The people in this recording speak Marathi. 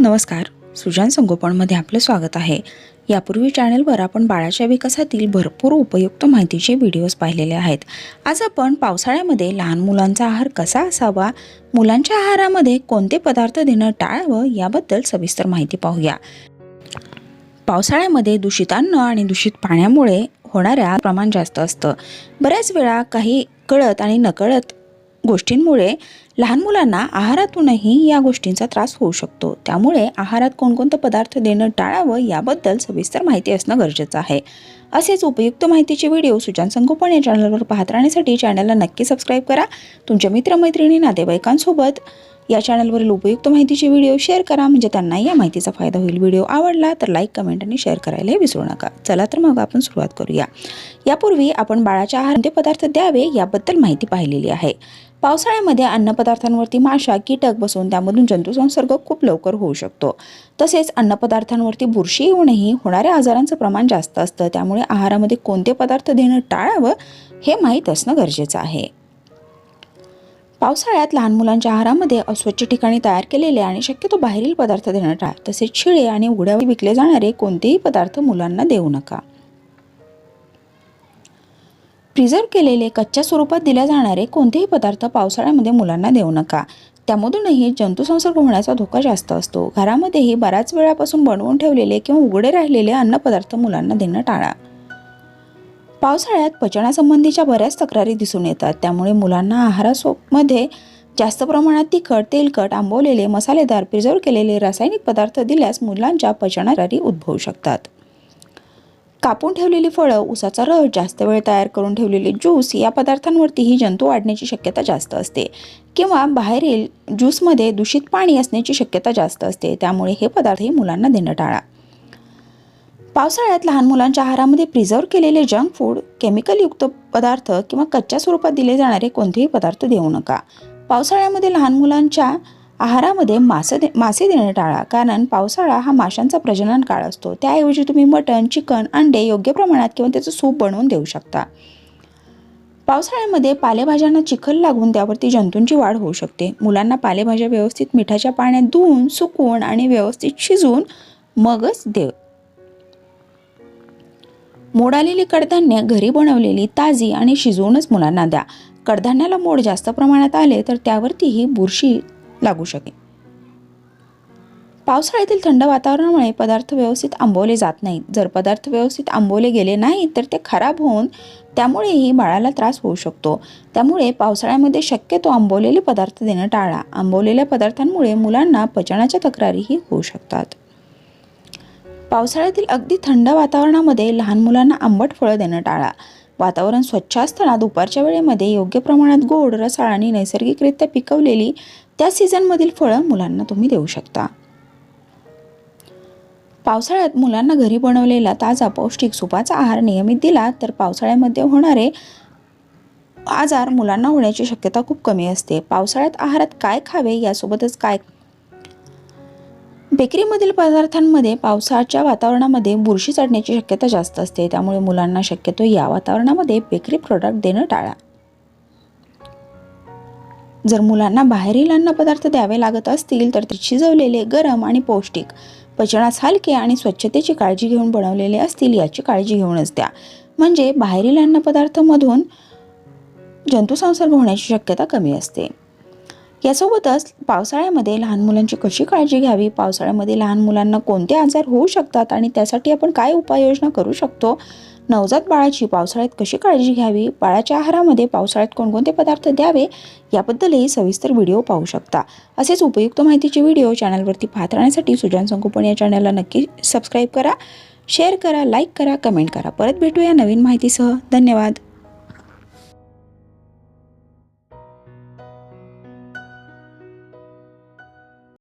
नमस्कार. सुजान संगोपनमध्ये आपलं स्वागत आहे. यापूर्वी चॅनलवर आपण बाळाच्या विकासातील भरपूर उपयुक्त माहितीचे व्हिडिओज पाहिलेले आहेत. आज आपण पावसाळ्यामध्ये लहान मुलांचा आहार कसा असावा मुलांच्या आहारामध्ये कोणते पदार्थ देणं टाळावं याबद्दल सविस्तर माहिती पाहूया. पावसाळ्यामध्ये दूषित अन्न आणि दूषित पाण्यामुळे होणाऱ्या प्रमाण जास्त असतं. बऱ्याच वेळा काही कळत आणि नकळत गोष्टींमुळे लहान मुलांना आहारातूनही या गोष्टींचा त्रास होऊ शकतो. त्यामुळे आहारात कोणकोणतं पदार्थ देणं टाळावं याबद्दल सविस्तर माहिती असणं गरजेचं आहे. असेच उपयुक्त माहितीचे व्हिडिओ सुजान संगोपन या चॅनलवर पाहत राहण्यासाठी चॅनलला नक्की सबस्क्राईब करा. तुमच्या मित्रमैत्रिणी नातेवाईकांसोबत या चॅनलवरील उपयुक्त माहितीचे व्हिडिओ शेअर करा. म्हणजे त्यांनाही या माहितीचा फायदा होईल. व्हिडिओ आवडला तर लाईक कमेंट आणि शेअर करायला विसरू नका. चला तर मग आपण सुरुवात करूया. यापूर्वी आपण बाळाच्या आहार पदार्थ द्यावे याबद्दल माहिती पाहिलेली आहे. पावसाळ्यामध्ये अन्नपदार्थांवरती माशा कीटक बसून त्यामधून जंतुसंसर्ग खूप लवकर होऊ शकतो. तसेच अन्नपदार्थांवरती बुरशी येऊनही होणाऱ्या आजारांचं प्रमाण जास्त असतं. त्यामुळे आहारामध्ये कोणते पदार्थ देणं टाळावं हे माहीत असणं गरजेचं आहे. पावसाळ्यात लहान मुलांच्या आहारामध्ये अस्वच्छ ठिकाणी तयार केलेले आणि शक्यतो बाहेरील पदार्थ देणं टाळा तसेच शिळे आणि उघड्यावर विकले जाणारे कोणतेही पदार्थ मुलांना देऊ नका. प्रिझर्व केलेले कच्च्या स्वरूपात दिल्या जाणारे कोणतेही पदार्थ पावसाळ्यामध्ये मुलांना देऊ नका. त्यामधूनही जंतुसंसर्ग होण्याचा धोका जास्त असतो. घरामध्येही बऱ्याच वेळापासून बनवून ठेवलेले किंवा उघडे राहिलेले अन्नपदार्थ मुलांना देणं टाळा. पावसाळ्यात पचनासंबंधीच्या बऱ्याच तक्रारी दिसून येतात. त्यामुळे मुलांना आहारामध्ये जास्त प्रमाणात तिखट तेलकट आंबवलेले मसालेदार प्रिझर्व केलेले रासायनिक पदार्थ दिल्यास मुलांच्या पचनारी उद्भवू शकतात. कापून ठेवलेली फळं उसाचा रस जास्त वेळ तयार करून ठेवलेले ज्यूस या पदार्थांवरतीही जंतू वाढण्याची शक्यता जास्त असते किंवा बाहेरील ज्यूसमध्ये दूषित पाणी असण्याची शक्यता जास्त असते. त्यामुळे हे पदार्थही मुलांना देणं टाळा. पावसाळ्यात लहान मुलांच्या आहारामध्ये प्रिझर्व केलेले जंक फूड केमिकलयुक्त पदार्थ किंवा कच्च्या स्वरूपात दिले जाणारे कोणतेही पदार्थ देऊ नका. पावसाळ्यामध्ये लहान मुलांच्या आहारामध्ये मासे दे मासे देणे टाळा कारण पावसाळा हा माशांचा प्रजनन काळ असतो. त्याऐवजी तुम्ही मटण चिकन अंडे योग्य प्रमाणात किंवा त्याचं सूप बनवून देऊ शकता. पावसाळ्यामध्ये पालेभाज्यांना चिखल लागून त्यावरती जंतूंची वाढ होऊ शकते. मुलांना पालेभाज्या व्यवस्थित मिठाच्या पाण्यात धुवून सुकवून आणि व्यवस्थित शिजवून मगच देव मोड आलेली कडधान्य घरी बनवलेली ताजी आणि शिजवूनच मुलांना द्या. कडधान्याला मोड जास्त प्रमाणात आले तर त्यावरतीही बुरशी लागू शकेल. पावसाळ्यातील थंड वातावरणामुळे पदार्थ व्यवस्थित आंबवले जात नाहीत. जर पदार्थ व्यवस्थित आंबवले गेले नाहीत तर ते खराब होऊन त्यामुळेही बाळाला त्रास होऊ शकतो. त्यामुळे पावसाळ्यामध्ये शक्यतो आंबवलेले पदार्थ देणं टाळा. आंबवलेल्या पदार्थांमुळे मुलांना पचनाच्या तक्रारीही होऊ शकतात. पावसाळ्यातील अगदी थंड वातावरणामध्ये लहान मुलांना आंबट फळं देणं टाळा. वातावरण स्वच्छ असताना दुपारच्या वेळेमध्ये योग्य प्रमाणात गोड रसाळ आणि नैसर्गिकरित्या पिकवलेली त्या सीझनमधील फळं मुलांना तुम्ही देऊ शकता. पावसाळ्यात मुलांना घरी बनवलेला ताजा पौष्टिक सुपाचा आहार नियमित दिला तर पावसाळ्यामध्ये होणारे आजार मुलांना होण्याची शक्यता खूप कमी असते. पावसाळ्यात आहारात काय खावे यासोबतच काय बेकरीमधील पदार्थांमध्ये पावसाच्या वातावरणामध्ये बुरशी चढण्याची शक्यता जास्त असते. त्यामुळे मुलांना शक्यतो या वातावरणामध्ये बेकरी प्रोडक्ट देणं टाळा. जर मुलांना बाहेरील अन्नपदार्थ द्यावे लागत असतील तर ते शिजवलेले गरम आणि पौष्टिक पचनास हलके आणि स्वच्छतेची काळजी घेऊन बनवलेले असतील याची काळजी घेऊनच द्या. म्हणजे बाहेरील अन्नपदार्थामधून जंतुसंसर्ग होण्याची शक्यता कमी असते. यासोबतच पावसाळ्यामध्ये लहान मुलांची कशी काळजी घ्यावी? पावसाळ्यामध्ये लहान मुलांना कोणते आजार होऊ शकतात आणि त्यासाठी आपण काय उपाययोजना करू शकतो? नवजात बाळाची पावसाळ्यात कशी काळजी घ्यावी? बाळाच्या आहारामध्ये पावसाळ्यात कोणकोणते पदार्थ द्यावे? याबद्दलही सविस्तर व्हिडिओ पाहू शकता. असेच उपयुक्त माहितीचे व्हिडिओ चॅनलवरती पाहत राहण्यासाठी सुजान संकोपन या चॅनलला नक्की सबस्क्राईब करा शेअर करा लाईक करा कमेंट करा. परत भेटूया नवीन माहितीसह. धन्यवाद.